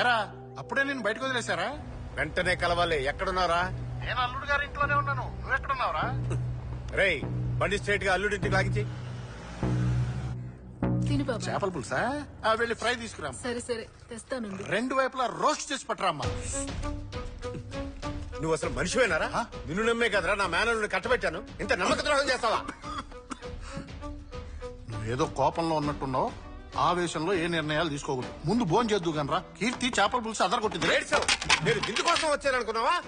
ఎరా అప్పుడే నేను బయటకు వదిలేశారా? వెంటనే కలవాలి. ఎక్కడున్నారా నేను అల్లుడు గారి ఇంట్లోనే ఉన్నాను. నువ్వు ఎక్కడున్నావురా రేయ్ బండి స్ట్రైట్గా అల్లుడింటికి లాగించి. తిను చేపల పులుసా? ఆ వెళ్ళి ఫ్రై తీసుకురా. సరే సరే తెస్తానుండు. రెండు వైపులా రోస్ట్ చేసి పట్టరామ్మా నువ్వు అసలు మనిషివేనారా? నిన్ను నమ్మే కదరా నా మేనల్ని కట్టబెట్టాను. ఇంత నమ్మక ద్రోహం చేస్తావా? నువ్వేదో కోపంలో ఉన్నట్టున్నావు. ఆవేశంలో ఏ నిర్ణయాలు తీసుకోకూడదు. ముందు భోజనం చేద్దు గనరా కీర్తి చేపల పులుసు అదరగొట్టింది. ఏడ్చావు నేను ఇందు కోసం వచ్చాను అనుకున్నావా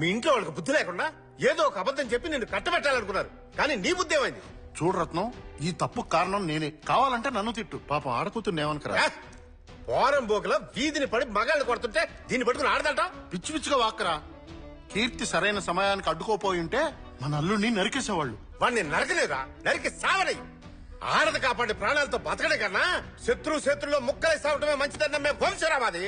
మీ ఇంట్లో వాళ్ళకి బుద్ధి లేకుండా ఏదో ఒక అబద్ధం చెప్పి నిన్ను కట్టబెట్టాలనుకున్నారు. కానీ నీ బుద్ధి ఏమైంది? చూడు రత్నం ఈ తప్పు కారణం నేనే. కావాలంటే నన్ను తిట్టు. పాపం ఆడకూతురు ఏమనుకరా? వారం బోకల వీధిని పడి మగాళ్ళు కొడుతుంటే దీన్ని పట్టుకుని ఆడదంట? పిచ్చి పిచ్చిగా వాక్కరా. కీర్తి సరైన సమయానికి అడ్డుకోపోయి ఉంటే మన అల్లుడిని నరికేసేవాళ్ళు. వాడిని నరకలేదా? నరికి సావనై ఆడది కాపాడే ప్రాణాలతో బతకడే కన్నా శత్రు శత్రులో ముక్కలే సావటమే మంచిదని నమ్మే వంశరామాది.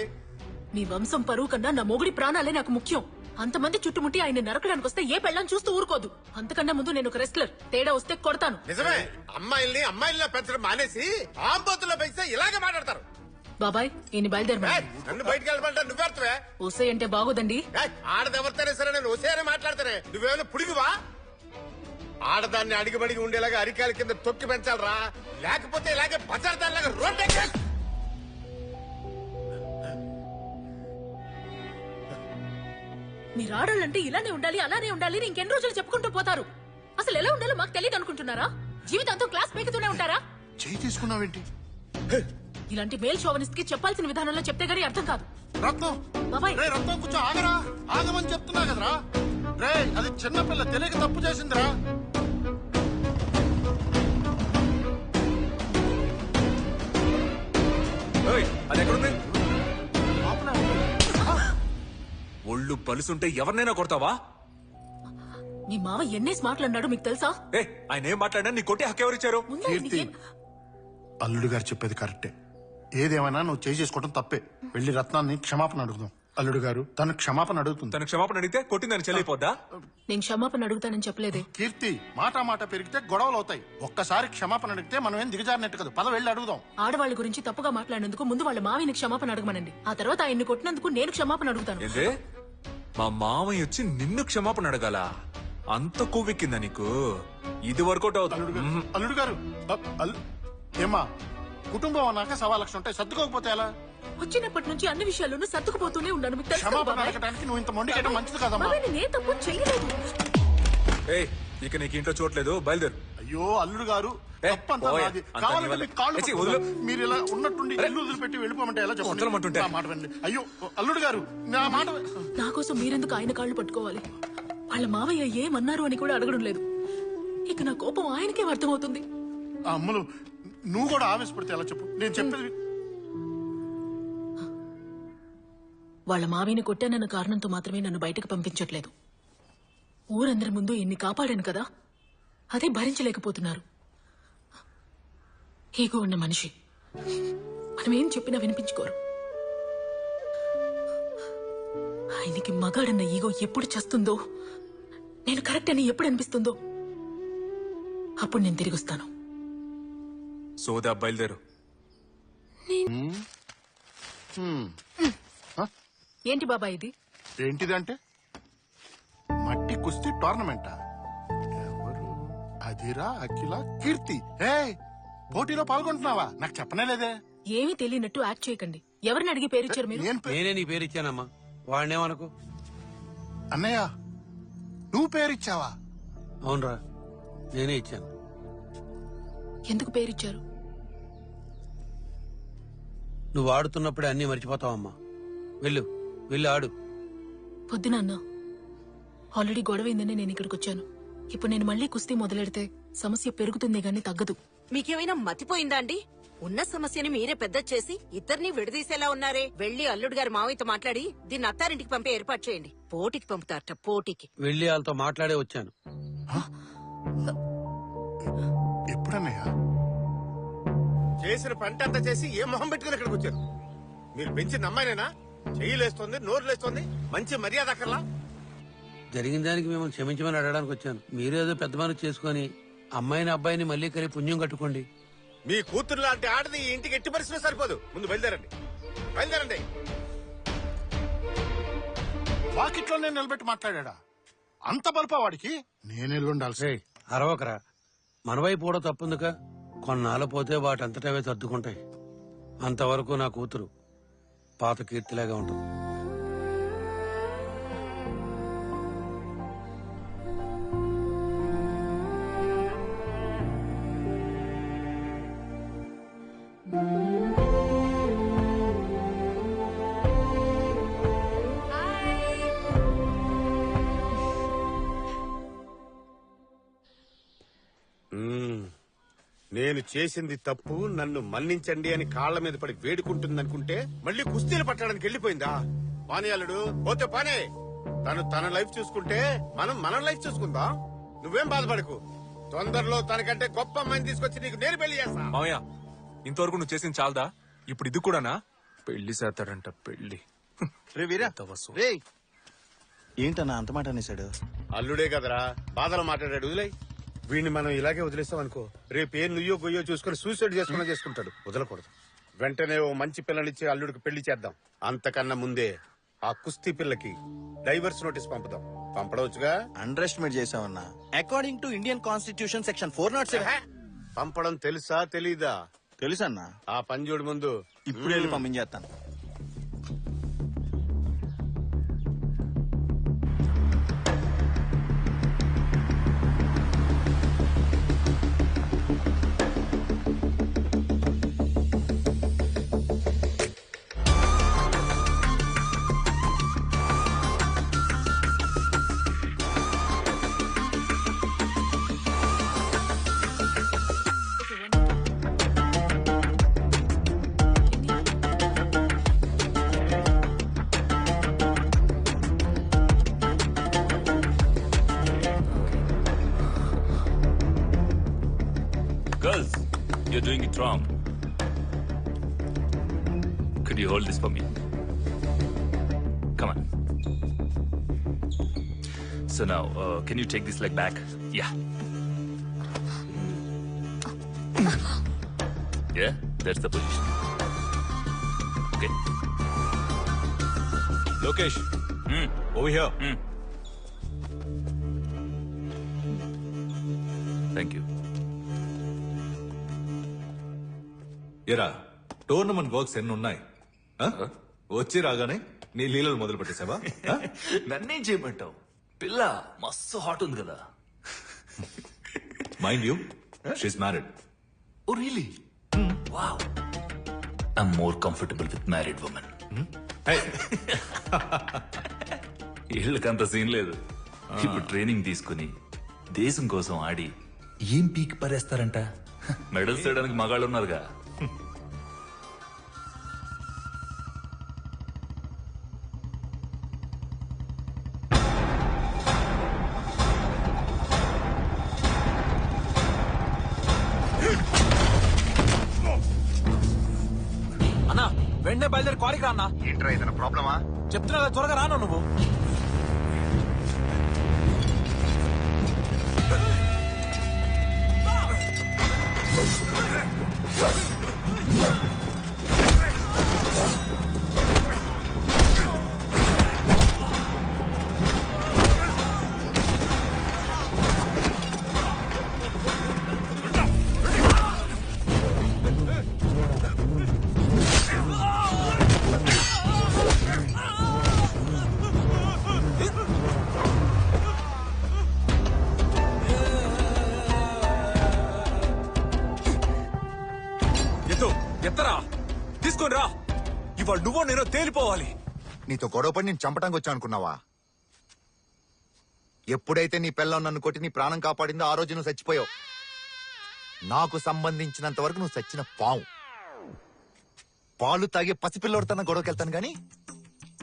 మీ వంశం పరువు కన్నా నా మొగుడి ప్రాణాలే నాకు ముఖ్యం. అంతమంది చుట్టుముట్టి ఆయన నరకడానికి వస్తే ఏ పెళ్ళం చూస్తూ ఊరుకోదు. అంతకన్నా ముందు నేను ఒక రెస్లర్. తేడా వస్తే కొడతాను. నిజమే. అమ్మాయిల్ని అమ్మాయిల్లో పెంచడం మానేసి ఆంబోతుల్లో పెంచితే ఇలాగే మాట్లాడతారు. బాబాయ్ ఈయన బయలుదేరమా ఏయ్, నన్ను బయటికి వెళ్ళమంటా నువ్వెడతావే ఓసే అంటే బాగోదండి. ఆడదెవరితేనే సరే నేను ఒసేనే మాట్లాడతానే. నువ్వేమైనా పుడిగివా? ఆడదాన్ని అడిగిబడిగి ఉండేలాగా అరికాల కింద తొక్కి పెంచాలరా? లేకపోతే ఇలాగే బజార్దాన్లాగా రోడ్డు మీరు ఆడాలంటే ఇలానే ఉండాలి అలానే ఉండాలి ఇంకెన్ని రోజులు చెప్పుకుంటూ పోతారు. అసలు ఎలా ఉండాలో మాకు తెలియదు అనుకుంటున్నారా? జీవితాంతం క్లాస్ పీకుతూనే ఉంటారా? చేయి తీసుకున్నావేంటి? ఇలాంటి మేల్ షోవనిస్ట్కి చెప్పాల్సిన విధానంలో చెప్తే గానీ అర్థం కాదు. రత్నం బాబాయ్! రే రత్నం కూర్చో ఆగరా! ఆగమని చెప్తున్నా కదరా! రే అది చిన్నపిల్ల తెలియక తప్పు చేసిందిరా! అది ఎక్కడుంది? లోపలే ఒళ్ళు పలుసుంటే ఎవరినైనా కొడతావా? మీ మావ ఎన్నేసి మాట్లాడినాడు మీకు తెలుసా? ఏ ఆయన ఏం మాట్లాడినా నీ కొట్టి హక్కు ఎవరిచ్చారు? ముందు ఆయన్ని కీర్తి ఏం- అల్లుడు గారు చెప్పేది కరెక్టే. ఏదేమైనా నువ్వు చేయి చేసుకోవడం తప్పే. వెళ్ళి రత్నాన్ని క్షమాపణ అడుగుదాం. అల్లుడు గారు తను క్షమాపణ అడుగుతుంది. తన క్షమాపణ అడిగితే కొట్టిందని చెల్లిపోద్దా? నేను క్షమాపణ అడుగుతానని చెప్పలేదే. కీర్తి మాట మాట పెరిగితే గొడవలు అవుతాయి ఒక్కసారి క్షమాపణ అడిగితే మనం ఏం దిగజారినట్టు కదా. పద వెళ్ళి అడుగుదాం. ఆడవాళ్ళ గురించి తప్పుగా మాట్లాడినందుకు ముందు వాళ్ళ మావిని క్షమాపణ అడగమనండి. ఆ తర్వాత ఆయన్ని కొట్టినందుకు నేను క్షమాపణ అడుగుతాను. ఏందే? మా మామయ్య వచ్చి నిన్ను క్షమాపణ అడగాల? అంత కొవ్వెక్కిందా నీకు? ఇది వర్కౌట్ అల్లుడు అవుతుంది గారు అల్లుడు గారు అ- అల్- ఏమ్మా కుటుంబం అన్నాక సవా లక్ష ఉంటాయి. సర్దుకోకపోతే ఎలా? వచ్చినప్పటి నుంచి అన్ని విషయాల్లోనూ సర్దుకుపోతూనే ఉన్నాను మీకు తెలుసు కదా క్షమాపణ బాబాయ్? అడగడానికి నువ్వు ఇంత మంచిది కదమ్మా బాబాయ్, నేను ఏ తప్పు చేయలేదు ఏ ఇక నీకు ఇంట్లో చోట్లేదు బయలుదేరు అయ్యో అల్లుడు గారు ఏ, తప్పంతా పోయే. నాది అంతా కావాలంటే నీ వల్లే. మీకు కాళ్ళు ఏచి, పట్టుకుంటా. వదిలు. మీరు ఇలా ఉన్నట్టుండి ఇల్లు వదిలిపెట్టి వెళ్ళిపోమంటే ఎలా చెప్పండి వదలమంటుంటే. నా మాట వినండి అయ్యో అల్లుడు గారు నా మాట వి- నా కోసం మీరెందుకు ఆయన కాళ్ళు పట్టుకోవాలి వాళ్ళ మావయ్య ఏమన్నారు అని కూడా అడగడం లేదు ఇక నా కోపం ఆయనకే అర్థమవుతుంది ఆ అమ్మలు నువ్వు కూడా ఆవేశపడితే ఎలా చెప్పు నేను చెప్పేది వాళ్ళ మావిని కొట్టానన్న కారణంతో మాత్రమే నన్ను బయటకు పంపించట్లేదు. ఊరందరి ముందు ఇన్ని కాపాడాను కదా? అదే భరించలేకపోతున్నారు. ఈగో ఉన్న మనిషి. మనం ఏం చెప్పినా వినిపించుకోరు. ఆయనకి మగాడన్న ఈగో ఎప్పుడు చేస్తుందో నేను కరెక్ట్ అని ఎప్పుడు అనిపిస్తుందో అప్పుడు నేను తిరిగి వస్తాను. సోదా బయలుదేరు. ఏంటి బాబా ఇది? ఏంటిదంటే? మట్టి కుస్తీ టోర్నమెంటా? ఎవరు? అదిరా అఖిల కీర్తి. ఏ పోటీలో పాల్గొంటున్నావా? నాకు చెప్పనే లేదే. ఏమీ తెలియనట్టు యాక్ట్ చేయకండి. ఎవరిని అడిగి పేరిచ్చారు మీరు? నేను పే- నేనే నీ పేరు ఇచ్చానమ్మా. వాడినేమనుకో? అన్నయ్య నువ్వు పేరిచ్చావా అవునరా నేనే ఇచ్చాను. ఎందుకు పేరిచ్చారు నువ్వు ఆడుతున్నప్పుడే అన్నీ మర్చిపోతావమ్మా. వెళ్ళు. వెళ్ళి ఆడు పొద్దున అన్నా. ఆల్రెడీ గొడవైందని నేను ఇక్కడికి వచ్చాను ఇప్పుడు నేను మళ్ళీ కుస్తీ మొదలెడితే సమస్య పెరుగుతుంది గానీ తగ్గదు. మీకేమైనా మతిపోయిందా అండి ఉన్న సమస్యని మీరే పెద్ద చేసి ఇద్దరిని విడదీసేలా ఉన్నారే. వెళ్ళి అల్లుడు గారి మావయ్యతో మాట్లాడి దీన్ని అత్తారింటికి పంపే ఏర్పాటు చేయండి. పోటీకి పంపుతారట పోటీకి. వెళ్ళి వాళ్ళతో మాట్లాడే వచ్చాను. ఎప్పుడన్నయ్య? చేసిన పంట అంతా చేసి ఏ మొహం పెట్టుకుని ఇక్కడికి వచ్చారు? మీరు పెంచిన అమ్మాయినేనా? చెయ్యిలేస్తుంది నోరు లేస్తుంది మంచి మర్యాద అక్కర్లా? జరిగిన దానికి మిమ్మల్ని క్షమించమని అడగడానికి వచ్చాను. మీరేదో పెద్ద మనసు చేసుకొని అమ్మాయిని అబ్బాయిని మళ్ళీ కలిపి పుణ్యం కట్టుకోండి. మీ కూతురు లాంటి ఆడది ఈ ఇంటికి ఎట్టి పరిస్థితుల్లో సరిపోదు. ముందు బయలుదేరండి. బయలుదేరండి. వాకిట్లోనే నిలబెట్టి మాట్లాడా అంత బల్పా వాడికి? నేను ఎల్లుండాల్సి రేయ్ అరవకరా. మన వైపు కూడా తప్పుందిక. కొన్నాళ్ళు పోతే వాటంతటవే సర్దుకుంటాయి. అంతవరకు నా కూతురు పాత కీర్తిలాగా ఉంటుంది. నేను చేసింది తప్పు నన్ను మన్నించండి అని కాళ్ళ మీద పడి వేడుకుంటుంది అనుకుంటే మళ్ళీ కుస్తీలు పట్టడానికి వెళ్ళిపోయిందా? పానీ అల్లుడు పోతే పానే. తను తన లైఫ్ చూసుకుంటే మనం మన లైఫ్ చూసుకుందాం? నువ్వేం బాధపడకు. తొందరలో తనకంటే గొప్ప అమ్మాయిని తీసుకొచ్చి నీకు నేను పెళ్ళి చేస్తా. మామయ్య ఇంతవరకు నువ్వు చేసింది చాలదా? ఇప్పుడు ఇది కూడానా? పెళ్ళి చేస్తాడంట పెళ్ళి. రే వీరా. రే ఏంటన్నా అంత మాట అనేసాడు అల్లుడే కదరా. బాధలు మాట్లాడాడు వదిలే వీడిని మనం ఇలాగే వదిలేస్తాం అనుకో. రేపు ఏం నుయ్యో గొయ్యో చూసుకుని సూసైడ్ చేసుకున్నా చేసుకుంటాడు. వదలకూడదు. వెంటనే ఓ మంచి పిల్లనిచ్చి అల్లుడికి పెళ్ళి చేద్దాం. అంతకన్నా ముందే ఆ కుస్తీ పిల్లకి డైవర్స్ నోటీస్ పంపుదాం. పంపడవచ్చుగా? Under estimate చేసావన్నా according to Indian constitution section four not seven పంపడం తెలుసా తెలీదా? తెలుసన్నా. ఆ పంజోడి ముందు. ఇప్పుడు వెళ్ళి పంపించేస్తాను. Uh, can you take this leg back? Yeah. Yeah, that's the position. Okay. Lokesh Hmm. Over here Hmm. Thank you. ఎరా టోర్నమెంట్ వర్క్స్ ఎన్ని ఉన్నాయి? వచ్చి రాగానే నీ లీలలు మొదలు పెట్టేశావా? నన్నేం చేయమంటావు పిల్ల మస్తు హాట్ ఉంది కదా. Mind you she's married oh really wow I'm more comfortable with married women వీళ్ళకంత scene లేదు. ఇప్పుడు ట్రైనింగ్ తీసుకుని దేశం కోసం ఆడి ఏం పీక్ పరేస్తారంట? మెడల్స్ చేయడానికి మగాళ్ళు ఉన్నారుగా బయలుదేరి కాలికి రా అన్నా ఏంట్రా ఏదైనా ప్రాబ్లమా చెప్తున్నా త్వరగా రాను నువ్వు? వెళ్ళిపోవాలి. నీతో గొడవపడి నేను చంపడానికి వచ్చా అనుకున్నావా? ఎప్పుడైతే నీ పిల్లం నన్ను కొట్టి నీ ప్రాణం కాపాడిందో ఆ రోజు నువ్వు చచ్చిపోయావు. నాకు సంబంధించినంత వరకు నువ్వు చచ్చిన పావు. పాలు తాగే పసిపిల్లడితో గొడవకి వెళ్తాను గాని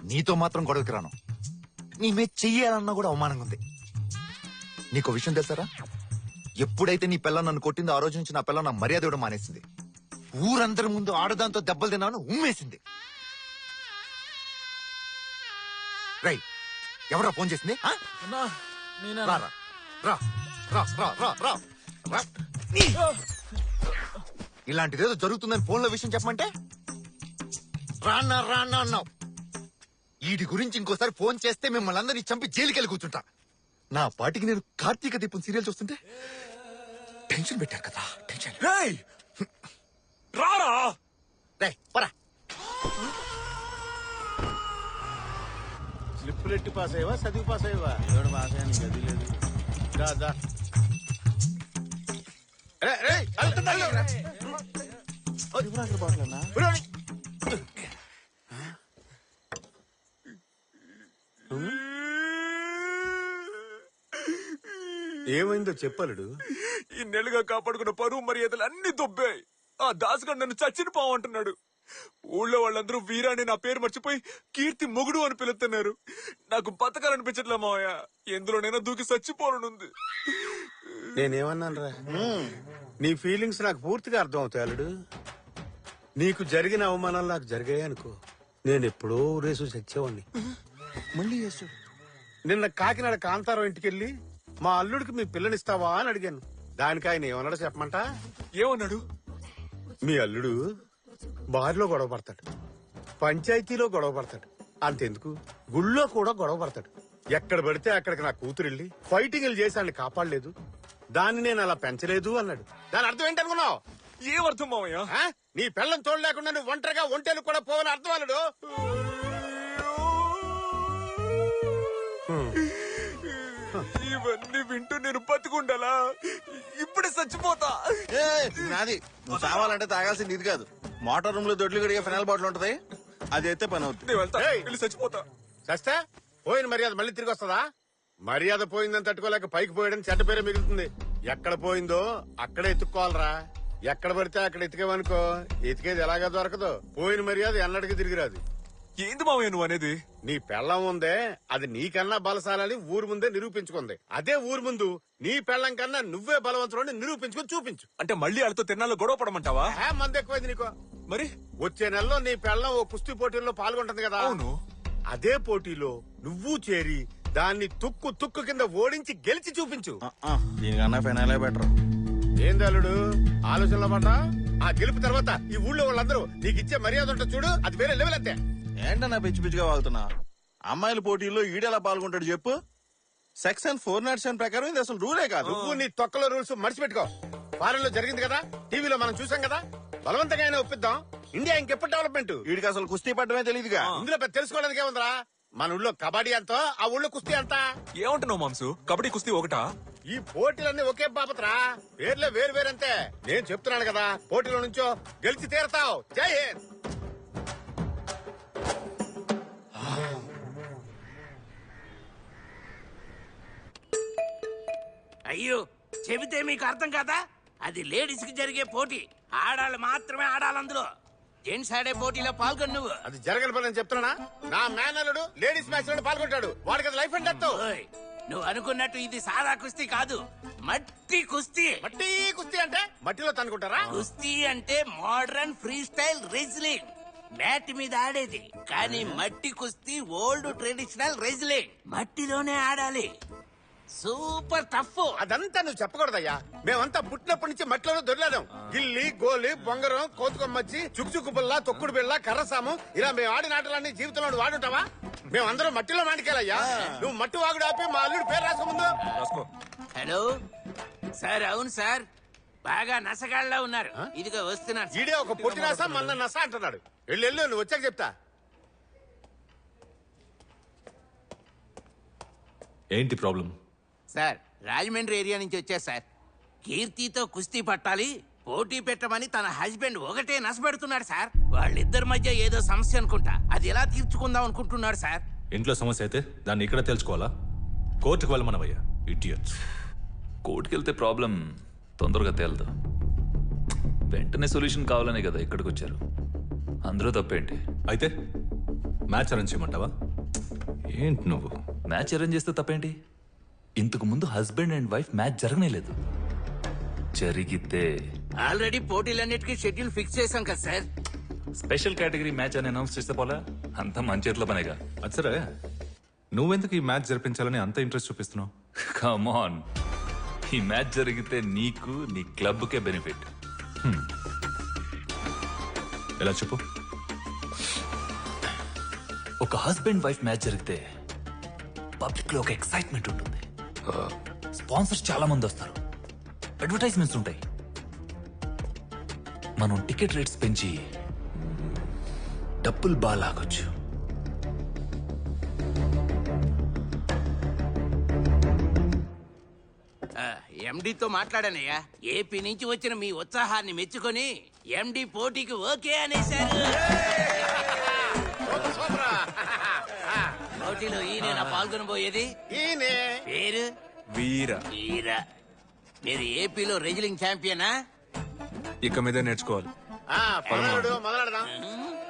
నీతో మాత్రం గొడవకి రాను. నీ మీద చెయ్యాలన్నా కూడా అవమానంగా ఉంది. నీకు విషయం తెలుసారా? ఎప్పుడైతే నీ పిల్లం నన్ను కొట్టిందో ఆ రోజు నుంచి నా పిల్లం నా మర్యాద ఇవ్వడం మానేసింది. ఊరందరి ముందు ఆడదాంతో దెబ్బలు తిన్నాను ఉమ్మేసింది. రై ఎవరా ఫోన్ చేసింది? ఆ? రా, రా, రా, రా, రా, రా, రా, రా. ఇలాంటిదేదో జరుగుతుందని ఫోన్లో విషయం చెప్పమంటే? రానా రానా అన్నావు. వీడి గురించి ఇంకోసారి ఫోన్ చేస్తే మిమ్మల్ని అందరినీ చంపి జైలుకెళ్ళి కూర్చుంటా. నా పాటికి నేను కార్తీక దీపం సీరియల్ చూస్తుంటే టెన్షన్ పెట్టారు కదా టెన్షన్. రారా? రేయ్, పరా. స్లిప్పులు ఎట్టి పాస్ అయ్యవా చదివి పాస్ అయ్యవా ఎవడు పాస్ అయ్యా నీకు అది లేదు. ఏమైందో చెప్పలుడు. ఈ నెలగా కాపాడుకున్న పరువు మర్యాదలు అన్ని దొబ్బాయి. ఆ దాసుగాడు నన్ను చచ్చిన పావంటున్నాడు ఊళ్ళో వాళ్ళందరూ వీరాని నా పేరు మర్చిపోయి కీర్తి మొగుడు అని పిలుస్తున్నారు. నాకు బతకాలనిపించట్లే మావయ్య. ఎందులోనైనా దూకి చచ్చిపోనుంది నేనేమన్నాను రా నీ ఫీలింగ్స్ నాకు పూర్తిగా అర్థం అవుతాయి అల్లుడు. నీకు జరిగిన అవమానాలు నాకు జరిగాయి అనుకో. నేను ఎప్పుడో రేసు చచ్చేవాడిని మళ్ళీ నిన్న కాకినాడ కాంతారావు ఇంటికెళ్ళి మా అల్లుడికి మీ పిల్లనిస్తావా అని అడిగాను. దానికి ఆయన ఏమన్నాడో చెప్పమంటా? ఏమన్నాడు? మీ అల్లుడు బారిలో గొడవ పడతాడు. పంచాయతీలో గొడవ పడతాడు. అంతెందుకు? గుళ్ళో కూడా గొడవ పడతాడు. ఎక్కడ పడితే అక్కడికి నా కూతురు వెళ్ళి ఫైటింగ్లు చేసి ఆయన కాపాడలేదు. దాన్ని నేను అలా పెంచలేదు అన్నాడు. దాని అర్థం ఏంటనుకున్నావు ఏమర్థం మావయ్య? ఆ? నీ పిల్లం తోడు లేకుండా నువ్వు ఒంటరిగా ఒంటేలు కూడా పోవని అర్థం అల్లుడు వింటూ నేను బతుకుండాలా? ఇప్పుడే చచ్చిపోతా. నాది నువ్వు చావాలంటే తాగాల్సింది ఇది కాదు. మోటార్ రూమ్లో దొడ్లు గడిగే ఫినాల్ బాటిల్ ఉంటది. అది అయితే పని అవుతుంది చచ్చిపోతా. చస్తే పోయిన మర్యాద మళ్ళీ తిరిగి వస్తుందా? మర్యాద పోయిందని తట్టుకోలేక పైకి పోయడం చెడ్డ పేరే మిగులుతుంది. ఎక్కడ పోయిందో అక్కడే ఎత్తుక్కోవాలరా. ఎక్కడ పడితే అక్కడ ఎతికేవనుకో ఎతికేది ఎలాగా దొరకదు. పోయిన మర్యాద ఎన్నటికి తిరిగి రాదు. ఏంది మావయ్య నువ్వు అనేది? నీ పెళ్ళం ఉందే అది నీకన్నా బలశాలని ఊరు ముందే నిరూపించుకుంది. అదే ఊరు ముందు నీ పెళ్ళం కన్నా నువ్వే బలవంతుని నిరూపించుకొని చూపించు. అంటే మళ్ళీ వాళ్ళతో తిన్నాలో గొడవ పడమంటావా? హే మంది ఎక్కువైంది నీకో? మరి? వచ్చే నెలలో నీ పెళ్ళం ఓ కుస్తీ పోటీల్లో పాల్గొంటుంది కదా. అవును. అదే పోటీలో నువ్వు చేరి దాన్ని తుక్కు తుక్కు కింద ఓడించి గెలిచి చూపించు. దీనికన్నా ఫినాలే బెటర్ ఏం అల్లుడు? ఆలోచనలో పడ్డా? ఆ గెలుపు తర్వాత ఈ ఊళ్ళో వాళ్ళందరూ నీకు ఇచ్చే మర్యాద ఉంటుంది చూడు అది వేరే లెవెల్ అంతే. ఏంటన్నా పిచ్చి పిచ్చిగా వాగుతున్నా? అమ్మాయిల పోటీల్లో ఈడెలా పాల్గొంటాడు చెప్పు? సెక్షన్ ఫోర్ నాట్ సెవెన్ ప్రకారం ఇది అసలు రూలే కాదు. నువ్వు నీ తొక్కలో రూల్స్ మర్చిపెట్టుకో. ఫారెన్లో జరిగింది కదా టీవీలో మనం చూసాం కదా బలవంతంగా అయినా ఒప్పిద్దాం. ఇండియా ఇంకెప్పుడు డెవలప్మెంట్ వీడికి అసలు కుస్తీ పడ్డమే తెలియదుగా ఇందులో పెద్ద తెలుసుకోవడానికి ఏముందిరా మన ఊళ్ళో కబడ్డీ ఎంతో ఆ ఊళ్ళో కుస్తీ ఎంత ఏమంటున్నావు మాంసు కబడ్డీ కుస్తీ ఒకటా? ఈ పోటీలన్నీ ఒకే బాపత్రా. పేర్లే వేరు వేరంతే. నేను చెప్తున్నాను కదా పోటీలో నుంచో గెలిచి తీరతావు. జై హింద్. అయ్యో చెబితే మీకు అర్థం కాదా? అది లేడీస్కి జరిగే పోటీ. ఆడాళ్ళు మాత్రమే ఆడాలి అందులో. జెంట్స్ ఆడే పోటీలో పాల్గొను నువ్వు. అది జరగని పని అని చెప్తున్నా నా మేనల్లుడు లేడీస్ మ్యాచ్లో పాల్గొంటాడు. వాడికి అది లైఫ్ అండ్ డెత్. నువ్వు అనుకున్నట్టు ఇది సాదా కుస్తీ కాదు. మట్టి కుస్తీ. మట్టి కుస్తీ అంటే మట్టిలో తనుకుంటారా? కుస్తీ అంటే modern free style wrestling. Mat మీద ఆడేది. కానీ మట్టి కుస్తీ ఓల్డ్ ట్రెడిషనల్ రెజ్లింగ్. మట్టిలోనే ఆడాలి. Super tough. అదంతా నువ్వు చెప్పకూడదయ్యా. మేమంతా పుట్టినప్పటి నుంచి మట్టిలో దొరలేదాం. గిల్లి గోలి బొంగరం కోతుకొమ్మచ్చి చుక్చుక్కు బిల్ల తొక్కుడు బిల్ల కర్రసాము. ఇలా మేము ఆడిన ఆటలన్నీ జీవితంలో నువ్వు ఆడుంటావా? మేమందరం మట్టిలో మాటికెళ్ళయ్యా నువ్వు మట్టి వాగుడు ఆపి మా అల్లుడు పేరు రాసుకోముందు రాసుకో. హలో? సార్ అవును సార్. బాగా నసగాళ్ళ ఉన్నారు. ఇదిగో వస్తున్నారు. ఈడే ఒక పొట్టి నాస మన్న నస అంటున్నాడు. వెళ్ళు వెళ్ళు నువ్వు వచ్చాక చెప్తా. ఏంటి ప్రాబ్లం? సార్ రాజమండ్రి ఏరియా నుంచి వచ్చా సార్. కీర్తితో కుస్తీ పట్టాలి పోటీ పెట్టమని తన హస్బెండ్ ఒకటే నసపెడుతున్నాడు సార్. వాళ్ళిద్దరి మధ్య ఏదో సమస్య అనుకుంటా. అది ఎలా తీర్చుకుందాం అనుకుంటున్నాడు సార్? ఇంట్లో సమస్య అయితే దాన్ని ఇక్కడ తెలుసుకోవాలా? కోర్టుకు వెళ్ళమనవయ్యా ఇడియట్స్. కోర్టుకి వెళ్తే ప్రాబ్లం తొందరగా తేలదు. వెంటనే సొల్యూషన్ కావాలనే కదా ఇక్కడికి వచ్చారు అందరూ తప్పేంటి? అయితే మ్యాచ్ అరేంజ్ చేయమంటావా? ఏంటి నువ్వు? మ్యాచ్ అరేంజ్ చేస్తే తప్పేంటి? ఇంతకు ముందు హస్బెండ్ అండ్ వైఫ్ మ్యాచ్ జరగనేలేదు జరిగితే ఆల్రెడీ పోటీలన్నిటికీ షెడ్యూల్ ఫిక్స్ చేశాం కదా సార్. స్పెషల్ కేటగిరీ మ్యాచ్ అని అనౌన్స్ చేస్తే పోలా? అంతా మన చేతిలో పనేగా. అది సరే. నువ్వెందుకు ఈ మ్యాచ్ జరిపించాలని అంత ఇంట్రెస్ట్ చూపిస్తున్నావు? కమాన్ ఈ మ్యాచ్ జరిగితే నీకు నీ క్లబ్కే బెనిఫిట్. ఎలా చెప్పు? ఒక హస్బెండ్ వైఫ్ మ్యాచ్ జరిగితే పబ్లిక్లో ఒక ఎక్సైట్మెంట్ ఉంటుంది. స్పాన్సర్స్ చాలా మంది వస్తారు. అడ్వర్టైజ్మెంట్స్ ఉంటాయి. మనం టికెట్ రేట్స్ పెంచి డబ్బులు బాగా లాగొచ్చు. ఎండితో మాట్లాడానయ్యా. ఏపీ నుంచి వచ్చిన మీ ఉత్సాహాన్ని మెచ్చుకొని ఎండి పోటీకి ఓకే అనేశారు. పోటీలో ఈయన పాల్గొనబోయేది ఈయనే. పేరు? వీర. వీర. మీరు ఏపీలో రెజ్లింగ్ ఛాంపియనా? ఇక మీద నేర్చుకోవాలి. మొదలెడదాం.